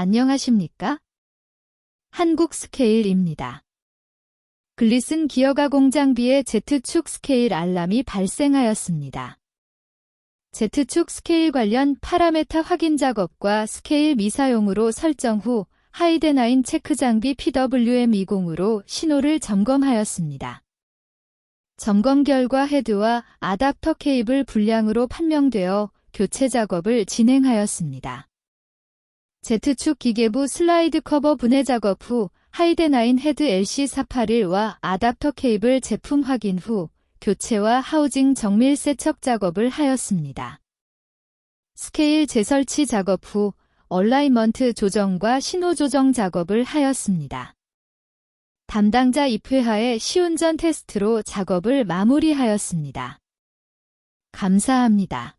안녕하십니까? 한국 스케일입니다. 글리슨 기어가 공장비에 Z축 스케일 알람이 발생하였습니다. Z축 스케일 관련 파라메타 확인 작업과 스케일 미사용으로 설정 후 하이데나인 체크 장비 PWM20으로 신호를 점검하였습니다. 점검 결과 헤드와 아답터 케이블 불량으로 판명되어 교체 작업을 진행하였습니다. Z축 기계부 슬라이드 커버 분해 작업 후 하이데나인 헤드 LC481와 아답터 케이블 제품 확인 후 교체와 하우징 정밀 세척 작업을 하였습니다. 스케일 재설치 작업 후 얼라이먼트 조정과 신호 조정 작업을 하였습니다. 담당자 입회하에 시운전 테스트로 작업을 마무리하였습니다. 감사합니다.